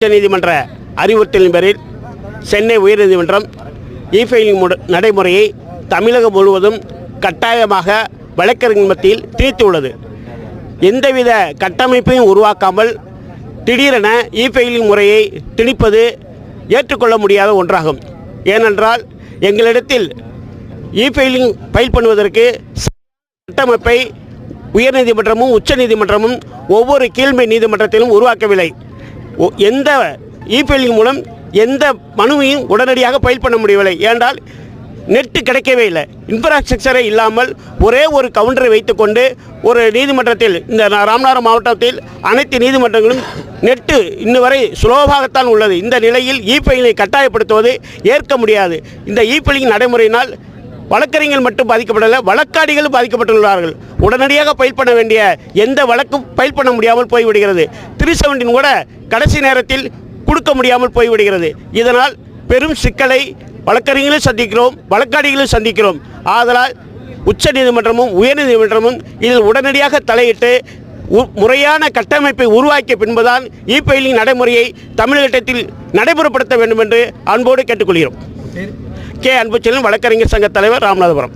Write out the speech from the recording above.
உச்சநீதிமன்ற அறிவுறுத்தலின் பேரில் சென்னை உயர்நீதிமன்றம் இ ஃபைலிங் நடைமுறையை தமிழகம் முழுவதும் கட்டாயமாக வழக்கறிஞர் மத்தியில் திணித்துள்ளது. எந்தவித கட்டமைப்பையும் உருவாக்காமல் திடீரென இ ஃபைலிங் முறையை திணிப்பது ஏற்றுக்கொள்ள முடியாத ஒன்றாகும். ஏனென்றால் எங்களிடத்தில் இ ஃபைலிங் ஃபைல் பண்ணுவதற்கு கட்டமைப்பை உயர்நீதிமன்றமும் உச்சநீதிமன்றமும் ஒவ்வொரு கீழ்மை நீதிமன்றத்திலும் உருவாக்கவில்லை. எந்த இபிஎல்லிங் மூலம் எந்த மனுவையும் உடனடியாக பயில் பண்ண முடியவில்லை. ஏன்றால் நெட்டு கிடைக்கவே இல்லை. இன்ஃப்ராஸ்ட்ரக்சரே இல்லாமல் ஒரே ஒரு கவுண்டரை வைத்துக்கொண்டு ஒரு நீதிமன்றத்தில் இந்த ராமநாதபுரம் மாவட்டத்தில் அனைத்து நீதிமன்றங்களும் நெட்டு இன்னும் வரை சுலோபாகத்தான் உள்ளது. இந்த நிலையில் இ கட்டாயப்படுத்துவது ஏற்க முடியாது. இந்த இ நடைமுறையினால் வழக்கறிஞர்கள் மட்டும் பாதிக்கப்படவில்லை வழக்காடிகளும் பாதிக்கப்பட்டுள்ளார்கள். உடனடியாக பயில் பண்ண வேண்டிய எந்த வழக்கும் பயில் பண்ண முடியாமல் போய்விடுகிறது. த்ரீ செவன்டீன் கூட கடைசி நேரத்தில் கொடுக்க முடியாமல் போய்விடுகிறது. இதனால் பெரும் சிக்கலை வழக்கறிஞர்களும் சந்திக்கிறோம் வழக்காடிகளும் சந்திக்கிறோம். ஆதலால் உச்ச நீதிமன்றமும் உயர்நீதிமன்றமும் இதில் உடனடியாக தலையிட்டு முறையான கட்டமைப்பை உருவாக்கிய பின்புதான் இ ஃபைலிங் நடைமுறையை தமிழகத்தில் நடைமுறைப்படுத்த வேண்டும் என்று அன்போடு கேட்டுக்கொள்கிறோம். கே அன்புச்செல்வன் வழக்கறிஞர் சங்க தலைவர் ராமநாதபுரம்.